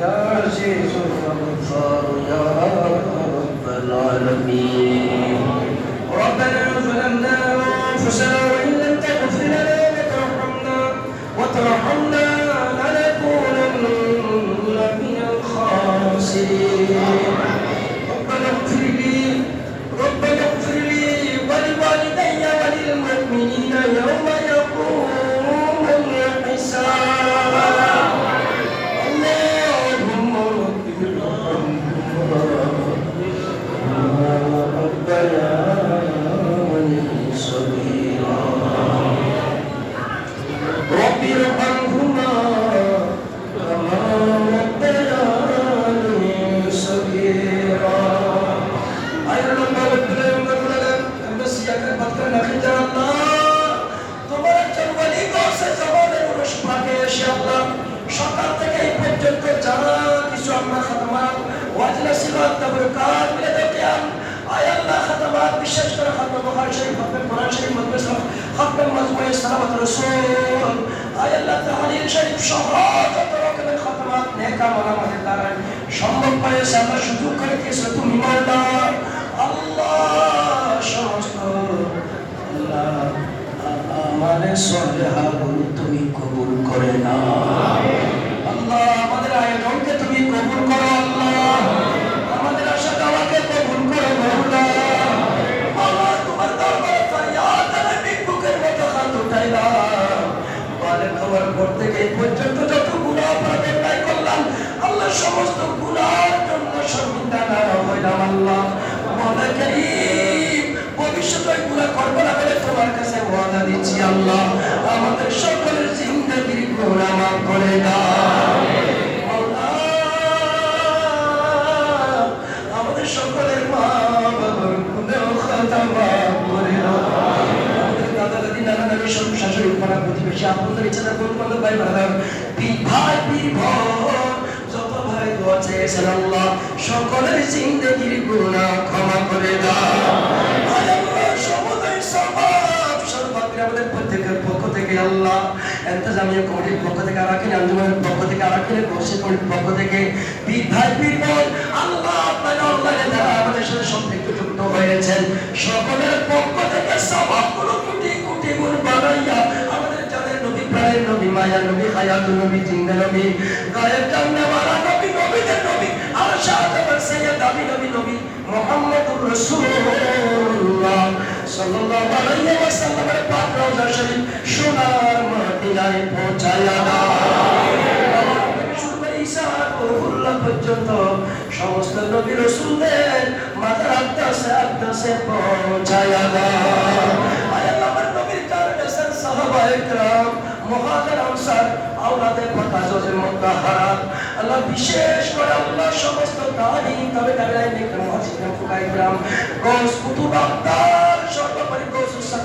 يا عزيز يا غفار يا رب খাতামাত ওয়াজলা সিরাত তাবরকাত মিলে দেখিয়াম আয় আল্লাহ, খাতামাত বিশেষ করে খাতম বুখারী শরীফ, খাতম কোরআন শরীফ, মাদ্রাসা, খাতম মাজমুয়ে সালাওয়াত রাসূল। আয় আল্লাহ, তাহলিল শরীফ সহ যত রকমের খাতামাত নেক আমল আমাদের দ্বারা সম্ভব হয়েছে আল্লাহ সুযোগ করে দিয়েছে তুমি মাওলা আল্লাহ, সমস্ত আল্লাহ আমাদের সলেহাগুলো তুমি আল্লাহ আমাদের সকলের জিন্দগির গুনাহ করে দাও। আমাদের সকলের মা বাবার করে দাও। দাদা দাদি, নানা নানি সব শাশুড়ি, পাড়া প্রতিবেশী আপনাদের ইচ্ছা কোন কোন ভাই ভাই দোয়া আল্লাহ সকলের জিন্দগির গুনাহ ক্ষমা করে দাও। আল্লাহ। এন্তেজামিয়া কমিটির পক্ষ থেকে আরাকিন আঞ্জুমানের পক্ষ থেকে আরাকিনের বসে কমিটির পক্ষ থেকে। বীর ভাই বীর বোন, আল্লাহ আপনার অনলাইনে যারা আমাদের সাথে সম্পৃক্ত যুক্ত হয়েছেন, সকলের পক্ষ থেকে সবাবগুলো কোটি কোটি গুণ বানাইয়া আমাদের যাদের নবী প্রাণের নবী মায়া নবী হায়াতুল নবী জিন্দা নবী, গায়ের গায়েব জাননেওয়ালা নবী, নবীদের নবী আর শাহজাহান সৈয়দ আলী নবী নবী মোহাম্মদুর রাসূলুল্লাহ। সাল্লাল্লাহু আলাইহি ওয়াসাল্লামের পাক রওজা শরীফ সোনার মদিনায় পৌঁছায়া দাও পর্যন্ত সমস্ত নবী রসুলদের মাথার আত্মাসে আত্মাসে পৌঁছায়া নবীর কারণে স্যার সাহাবা একরাম মহাদের আনসার আওলাদের কথা জজের মুদাহারাত আল্লাহ বিশেষ করে আল্লাহ সমস্ত তারিখ, তবে তারা নিকরাম হাজিরাম ফুকাইরাম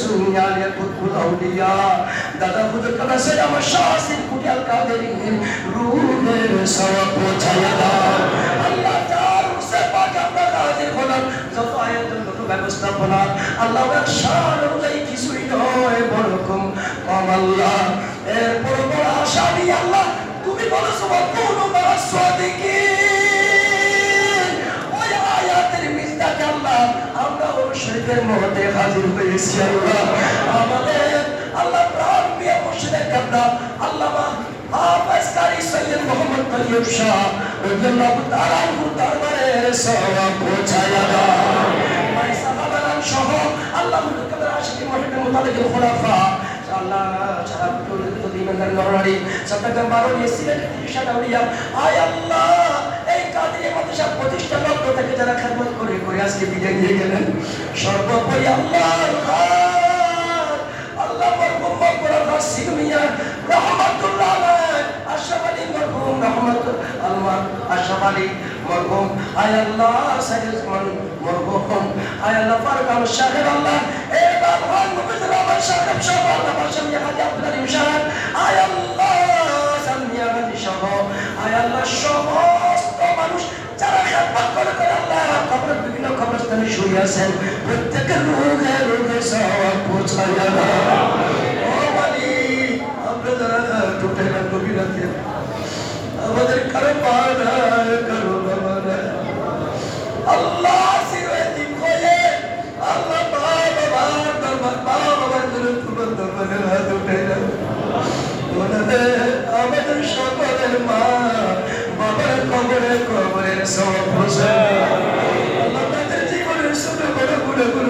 সুনিয়া আলিয়া কুতুবুল আউলিয়া দাদা হুজুর কামদার সে আমার শাসির কুটিয়াল কাদেরীর রূহের সওয়াব পৌঁছায়া দাও। আল্লাহ তার উসে পাক আমরা হাজির হলাম, যত আয়াতের যত ব্যবস্থাপনা আল্লাহ শান অনুযায়ী কিছুই নয় বড় কম এরপর আশা নিয়ে আল্লাহ, তুমি বলেছ কোনো সাদিকিন শরীফের মহতে হাজির হয়েছি আল্লাহ আমাদের আল্লাহ প্রাণ প্রিয় মুর্শিদের কাবলা আল্লামা হাফেজ সৈয়দ মোহাম্মদ তৈয়ব শাহ তাআলা দরবারে পৌঁছায়া সহ আল্লাহ আশিকি খুলাফা, আল্লাহ নরনারী। আয় আল্লাহ এই কাদির মাদ্রাসা প্রতিষ্ঠা লগ্ন থেকে যারা খেদমত করে করে আজকে বিদায় দিয়ে গেলেন সর্বোপরি আল্লাহ আল্লাহ মরহুম মকবুল হাসিন মিয়া রহমাতুল্লাহ আলাইহি আশরাফ আলী মরহুম আলী আয় আল্লাহ সাইয়েদ মরহুম আয় আল্লাহ ফারুক আহমদ সাহেব আল্লাহ এ বাবা মুফিদুর রহমান সাহেব সহ আল্লাহ বাদশাহ হাজি আব্দুল আলিম সাহেব কবরস্থানে শুয়ে প্রত্যেকের রোগে রোগে সওয়াব পৌঁছাইয়া আমাদের বাবা। আল্লাহ সিরে দিন হয়ে আল্লাহ মা বাবার দরবার আমাদের সকলের মা বাবার কবরে কবরের সব হোসেন আল্লাহ তাদের জীবনের ছোট বড়গুলো গুলো মাফ করে দাও কবরগুলোকে বেহেশতের বাগান বানাই দাও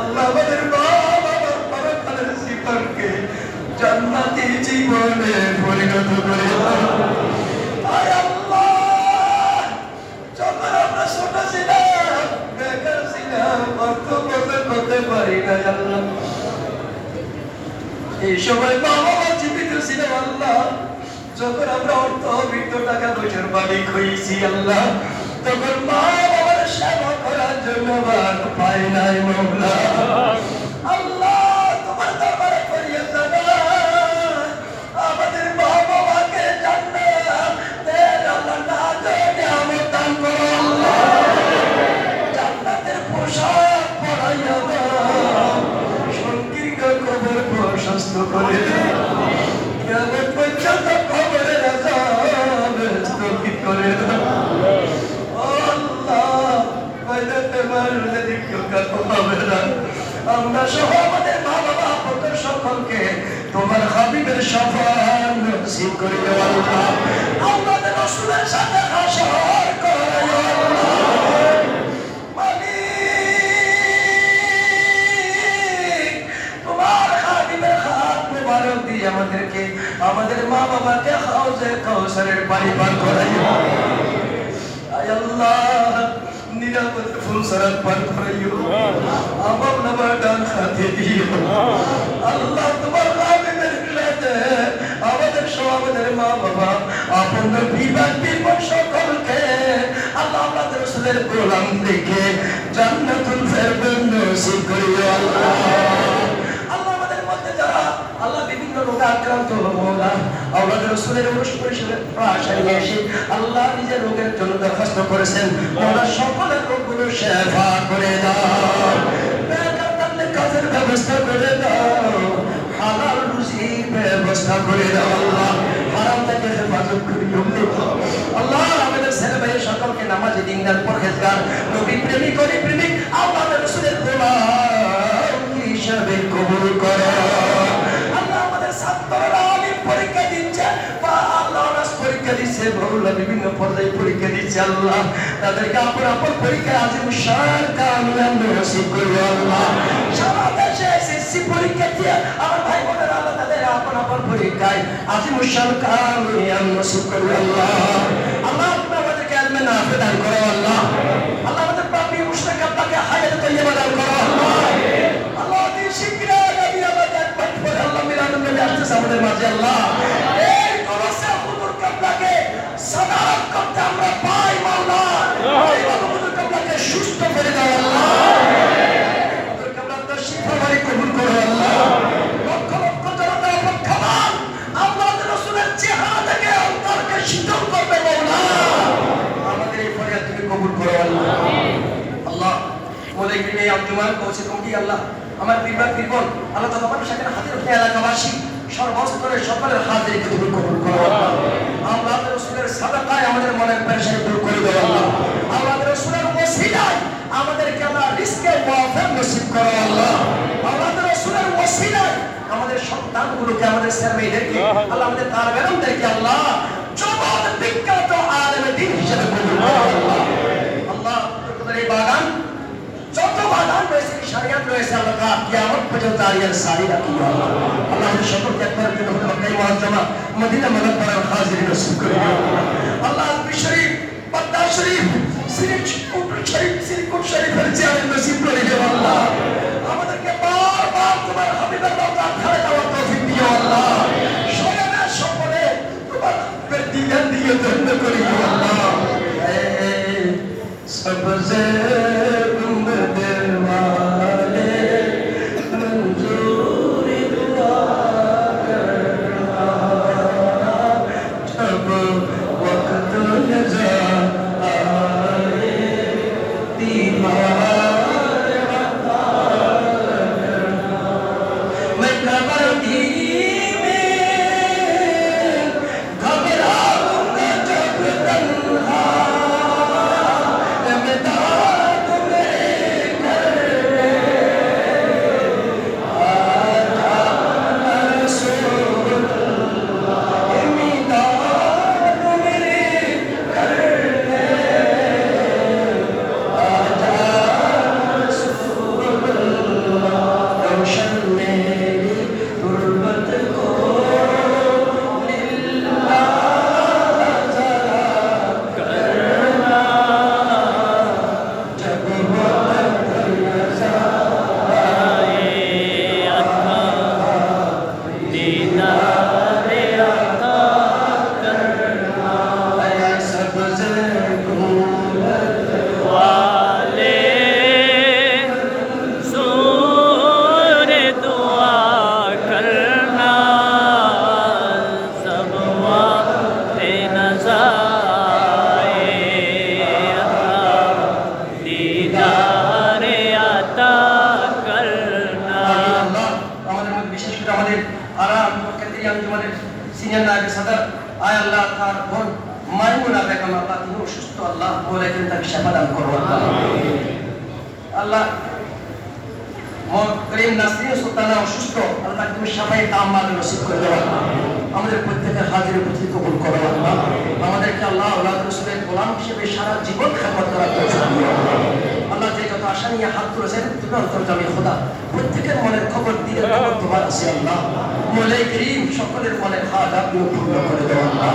আল্লাহ আমাদের বাবার জীবনকে জান্নাতি জীবনে এই সময় মা বাবা জীবিত ছিল আল্লাহ। যখন আমরা অর্থ বৃত্ত টাকা পয়সার মালিক হয়েছি, আল্লাহ, তখন মা বাবার সেবা করার জন্য পায় নাই মৌলা। আমরা সহ আমাদের মা বাবা সকলকে তোমার হাবিবের সফল নসিব করে দাও আল্লাহ। আমাদের রসুলের সাথে হাসর করাই দিয়ে আমাদেরকে, আমাদের মা বাবাকে হাউজে কাউসারের পানি পান করাইও আয় আল্লাহ। নিরাপদ ফুল সারাত পান করাইও আমার নামার ডান হাতে দিও আল্লাহ তোমার খাদিমের সাথে আমাদের সব আমাদের মা বাবা আপন বিবাহ বিবাহ সকলকে আল্লাহ আমাদের রসুলের দেখে জান্নাতুল আল্লাহ আল্লাহ আমাদের মধ্যে যারা আল্লাহ বিভিন্ন রোগে আক্রান্ত আল্লাহ নিজের রোগের জন্য দরখাস্ত করেছেন। সকলের রোগগুলো সেবা করে দাও। কাজের ব্যবস্থা করে দাও। হালাল ব্যবস্থা করে দাও আল্লাহ। সকলকে নামাজে কবুল করো দিচ্ছে বহুলা বিভিন্ন পর্যায়ে পরীক্ষা দিচ্ছে আল্লাহ। তাদেরকে আপন আপন পরীক্ষা আজিম সার কামিয়াব নসিব করো আল্লাহ। সারা দেশে এসএসসি পরীক্ষা দিয়ে আমার ভাই বোনেরা আল্লাহ তাদের আপন আপন পরীক্ষায় আজিম সার কামিয়াব নসিব করো আল্লাহ। আল্লাহ আমাদেরকে আলমে নাফে দান করো, আল্লাহ। আল্লাহ আমাদের পাপি মুশরিক আব্বাকে হায়াত তৈয়বা দান করো, আল্লাহ। আল্লাহ নবী আল্লাহ আসতেছে আমাদের মাঝে, আল্লাহ। এই হুজুর সাদাত করতে আমরা পাই মাওলা কাবলাকে করে দাও আল্লাহ তো শিফা বাড়ি কবুল করো আল্লাহ লক্ষ লক্ষ আল্লাহ রাসূলের চেহারা থেকে অন্তরকে শীতল করবে এই আল্লাহ আল্লাহ মোলাই গ্রিমে আঞ্জুমান কৌশিক কমিটি আল্লাহ আমার বিবাহ কৃপন আল্লাহ তো তোমার সেখানে হাজির এলাকাবাসী সর্বস্তরে সকলের হাজির কবুল সাদাকায় আমাদের মনের পেরেশানি দূর করে দেবো আল্লাহ। আল্লাহ রাসূলের ওসিলায় আমাদেরকে আল্লাহ রিস্কের ওয়াফার নসিব করো আল্লাহ। আল্লাহ রাসূলের ওসিলায় আমাদের সন্তানগুলোকে আমাদের ছেলেমেয়েদেরকে, আল্লাহ আমাদের তার বেগমদেরকে আল্লাহ জগৎ বিখ্যাত আলেম দিন হিসেবে কবুল করো আল্লাহ আল্লাহ তোদের এই বাগান যত বাগান রয়েছে শরিয়ত রয়েছে আল্লাহ তাআলা কিয়ামত পর্যন্ত আরিয়ার সারি রাখি। আল্লাহ সকলকে একবার জন্য মক্কাই মুআজ্জামা মদিনা মুনাওয়ারার হাজিরিন নসিব করে আল্লাহ আলবি শরীফ বাদ্দা শরীফ, সিরিজ কুটুর শরীফ, সিরিজ কুটুর শরীফের চেয়ারে নসিব করে দিও আল্লাহ। আমাদেরকে বারবার তোমার হাবিবের বাবা খাড়ে যাওয়ার তৌফিক দিও আল্লাহ। শরীরের সকলে তোমার হাবিবের দিদার দিয়ে ধন্য করি আল্লাহ। সবজে গুম দেওয়া সেবা দান করো আল্লাহ। করিম নাসরিন সুলতানা অসুস্থ, আল্লাহ তুমি সবাই তাম্মাল নসিব করে দেওয়া আমাদের প্রত্যেকের হাজির প্রতি কবুল করো আল্লাহ। আমাদেরকে আল্লাহ আল্লাহ রসুলের গোলাম হিসেবে সারা জীবন খেদমত করার আল্লাহ। যে যত আশা নিয়ে হাত তুলেছেন, তুমি অন্তর্জামী খোদা, প্রত্যেকের মনের খবর দিলে খবর তোমার আছে আল্লাহ। মোলে করিম, সকলের মনের খাওয়া দাওয়া পূর্ণ করে দেওয়া আল্লাহ।